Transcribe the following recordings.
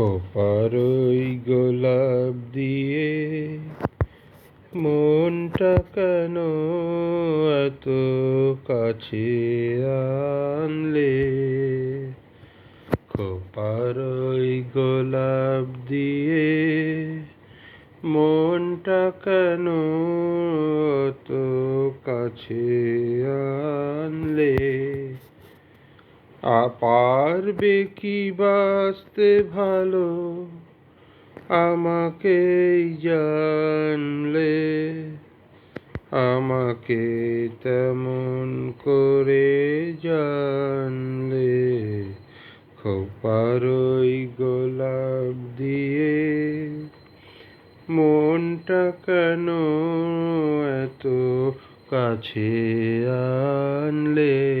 খোপার গোলাপ দিয়ে মনটা কেন এত কাছে আনলে? খোপার গোলাপ দিয়ে মনটা কেন এত কাছে আনলে? পারবে কি বাঁচতে ভালো আমাকে জানলে, আমাকে তেমন করে জানলে, খোপার ওই গোলাপ দিয়ে মনটা কেন এত কাছে আনলে?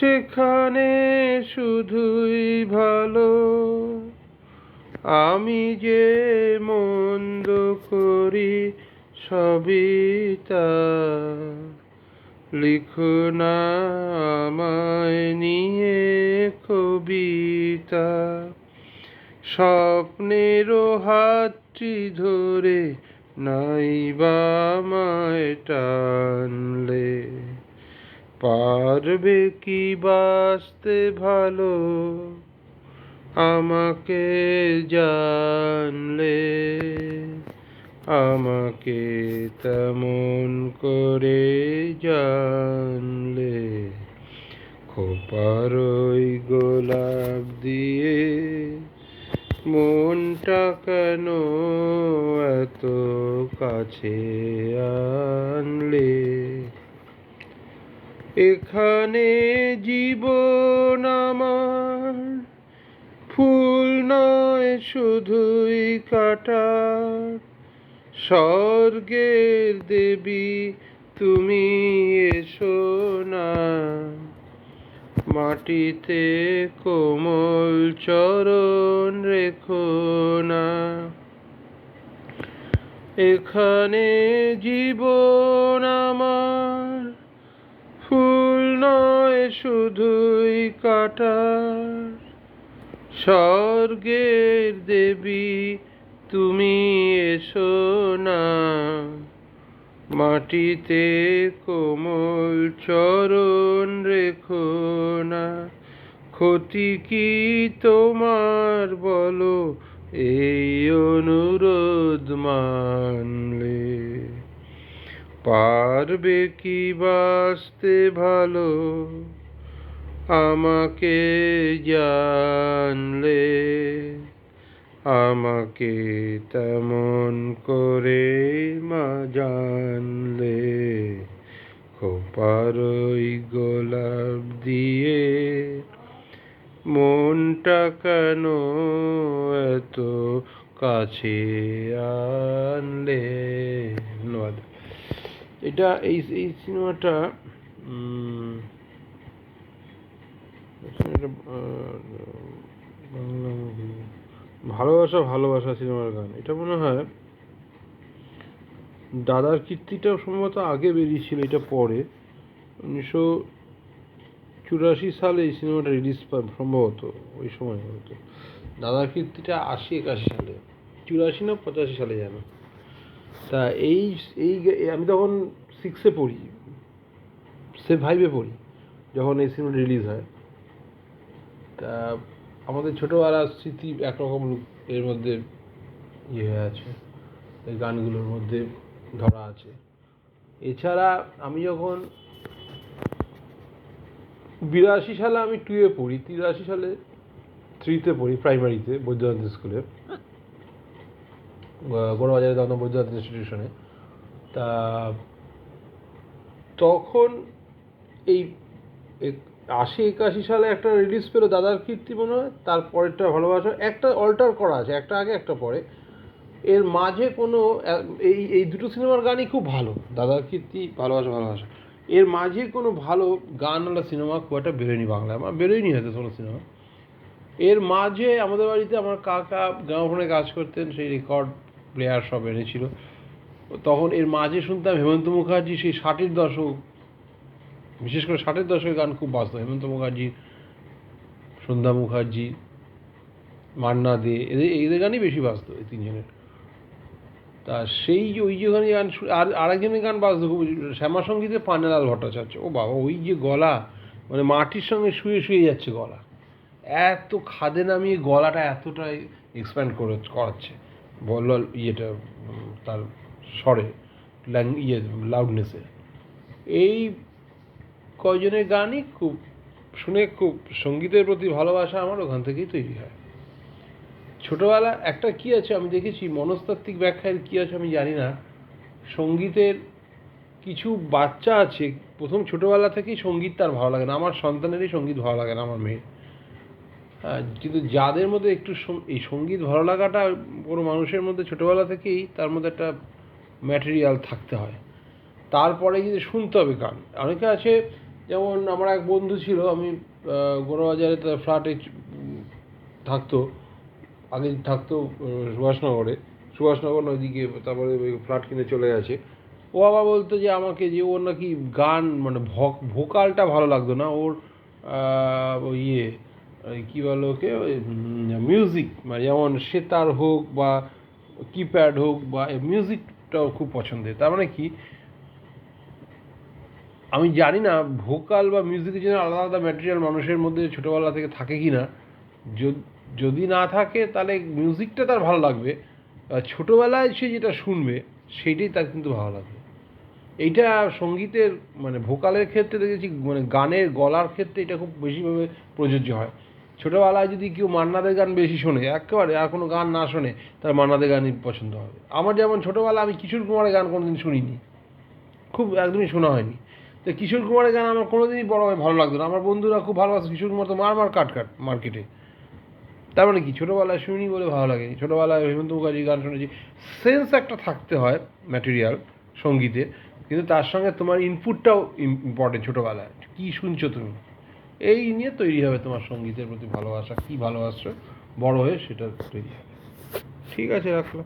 সেখানে শুধুই ভালো। আমি যে মন্দ করি সবিতা লিখো না আমায় নিয়ে কবিতা। স্বপ্নেরও হাতটি ধরে নাই বা আমায় টানলে। পারবে কি বাঁচতে ভালো? আমাকে জানলে, আমাকে তেমন করে জানলে। খোপার ওই গোলাপ দিয়ে মনটা কেন এত কাছে? এখানে জীবন আমার, ফুল নয় শুধুই কাটার। স্বর্গের দেবী, তুমি এসো না। মাটিতে কোমল চরণ রেখো না। এখানে জীবন আমার শুধুই কাটার স্বর্গের দেবী, তুমি এসো না। মাটিতে কোমল চরণ রেখো না। ক্ষতি কি তোমার বলো? এই অনুরোধ মানলে পারবে কি বাঁচতে ভালো? আমাকে জানলে, আমাকে তেমন করে মা জানলে। খোপার ওই গোলাপ দিয়ে মনটা কেন এত কাছে আনলে? ধন্যবাদ। এটা এই এই সিনেমাটা। ভালোবাসা ভালোবাসা সিনেমার গান। এটা মনে হয় দাদার কীর্তিটা সম্ভবত আগে বেরিয়েছিল, এটা পরে। উনিশশো চুরাশি সালে এই সিনেমাটা রিলিজ পায় সম্ভবত ওই সময় হয়তো। দাদার কীর্তিটা আশি একাশি সালে। চুরাশি না পঁচাশি সালে যেন তা এই এই আমি তখন সিক্সে পড়ি সে ফাইভে পড়ি, যখন এই সিনেমা রিলিজ হয়। তা আমাদের ছোটোবেলার স্মৃতি একরকম এর মধ্যে ইয়ে হয়ে আছে, এই গানগুলোর মধ্যে ধরা আছে। এছাড়া আমি যখন বিরাশি সালে আমি টুয়ে পড়ি, তিরাশি সালে থ্রিতে পড়ি প্রাইমারিতে বৈদ্যনাথ স্কুলে। গোড়াবাজারে তখন বৈদ্যনাথ ইনস্টিটিউশনে তা তখন এই আশি একাশি সালে একটা রিলিজ পেল দাদার কীর্তি মনে হয়, তারপরেরটা ভালোবাসা। একটা অল্টার করা আছে, একটা আগে, একটা পরে। এর মাঝে কোনো, এই এই দুটো সিনেমার গানই খুব ভালো, দাদার কীর্তি, ভালোবাসা ভালোবাসা। এর মাঝে কোনো ভালো গানওয়ালা সিনেমা খুব একটা বেরোয়নি বাংলায়, আমার বেরোয়নি হয়তো কোনো সিনেমা। এর মাঝে আমাদের বাড়িতে আমার কাকা গ্রামোফোনে কাজ করতেন, সেই রেকর্ড প্লেয়ার সব এনেছিল। তখন এর মাঝে শুনতাম হেমন্ত মুখার্জি সেই ষাটের দশক, বিশেষ করে ষাটের দশকের গান খুব বাজতো। হেমন্ত মুখার্জি, সন্ধ্যা মুখার্জি, মান্না দে, এদের এদের গানই বেশি বাজতো এই তিনজনের। তা সেই যে, ওই যে গানে আর, আরেকজনের গান বাজতো খুব শ্যামা সঙ্গীতে পান্নালাল ভট্টাচার্য। ও বাবা, ওই যে গলা মানে মাটির সঙ্গে শুয়ে শুয়ে যাচ্ছে গলা। এত খাদে নামিয়ে গলাটা এতটাই এক্সপ্যান্ড করে, করাচ্ছে। ইয়েটা, তার স্বরে, ল্যাং ইয়ে লাউডনেসে এই কয়জনের গানই খুব, শুনে খুব সঙ্গীতের প্রতি ভালোবাসা আমার ওখান থেকেই তৈরি হয়। ছোটবেলা একটা কি আছে আমি দেখেছি, মনস্তাত্ত্বিক ব্যাখ্যায় কি আছে আমি জানি না। সঙ্গীতের কিছু বাচ্চা আছে, প্রথম ছোটবেলা থেকেই সংগীত তার ভালো লাগে না। আমার সন্তানেরই সংগীত ভালো লাগে না, আমার মেয়ের। কিন্তু যাদের মধ্যে একটু এই সংগীত ভালো লাগাটা কোনো মানুষের মধ্যে ছোটবেলা থেকেই তার মধ্যে একটা ম্যাটেরিয়াল থাকতে হয়। তারপরে কিন্তু শুনতে হবে গান, অনেকে আছে, যেমন আমার এক বন্ধু ছিল, আমি গোড়াবাজারে তার ফ্ল্যাটে থাকতো, আগে থাকতো সুভাষনগরে। সুভাষনগর ওইদিকে তারপরে ওই ফ্ল্যাট কিনে চলে গেছে। ও আবার বলতো যে আমাকে যে ওর নাকি গান মানে ভোকালটা ভালো লাগতো না, ওর ইয়ে ওই কী বলো ওকে? ওই মিউজিক মানে যেমন সেতার হোক বা কিপ্যাড হোক বা মিউজিকটাও খুব পছন্দের। তার মানে কি? আমি জানি না ভোকাল বা মিউজিকের জন্য আলাদা আলাদা ম্যাটেরিয়াল মানুষের মধ্যে ছোটোবেলা থেকে থাকে কি না যদি না থাকে তাহলে মিউজিকটা তার ভালো লাগবে। ছোটোবেলায় সে যেটা শুনবে, সেইটাই তার কিন্তু ভালো লাগবে। এইটা সঙ্গীতের মানে ভোকালের ক্ষেত্রে দেখেছি মানে গানের, গলার ক্ষেত্রে এটা খুব বেশিভাবে প্রযোজ্য হয়। ছোটোবেলায় যদি কেউ মান্নাদের গান বেশি শোনে, একেবারে আর কোনো গান না শোনে, তার মান্নাদের গানই পছন্দ হবে। আমার যেমন ছোটোবেলা আমি কিশোর কুমারের গান কোনোদিন শুনিনি। খুব একদমই শোনা হয়নি। তো কিশোর কুমারের গান আমার কোনোদিনই বড় হয়ে ভালো লাগতো না। আমার বন্ধুরা খুব ভালোবাসে কিশোর কুমার, তো মার মার কাট কাট মার্কেটে। তার মানে কি, ছোটোবেলায় শুনি বলে ভালো লাগেনি। ছোটোবেলায় হেমন্ত মুখার্জির গান শুনেছি। সেন্স একটা থাকতে হয় ম্যাটেরিয়াল সঙ্গীতে, কিন্তু তার সঙ্গে তোমার ইনপুটটাও ইম্পর্টেন্ট ছোটোবেলায়। কী শুনছো তুমি? এই নিয়ে তৈরি হবে তোমার সঙ্গীতের প্রতি ভালোবাসা। কী ভালোবাসছো? বড় হয়ে সেটা তৈরি হবে। ঠিক আছে, রাখলাম।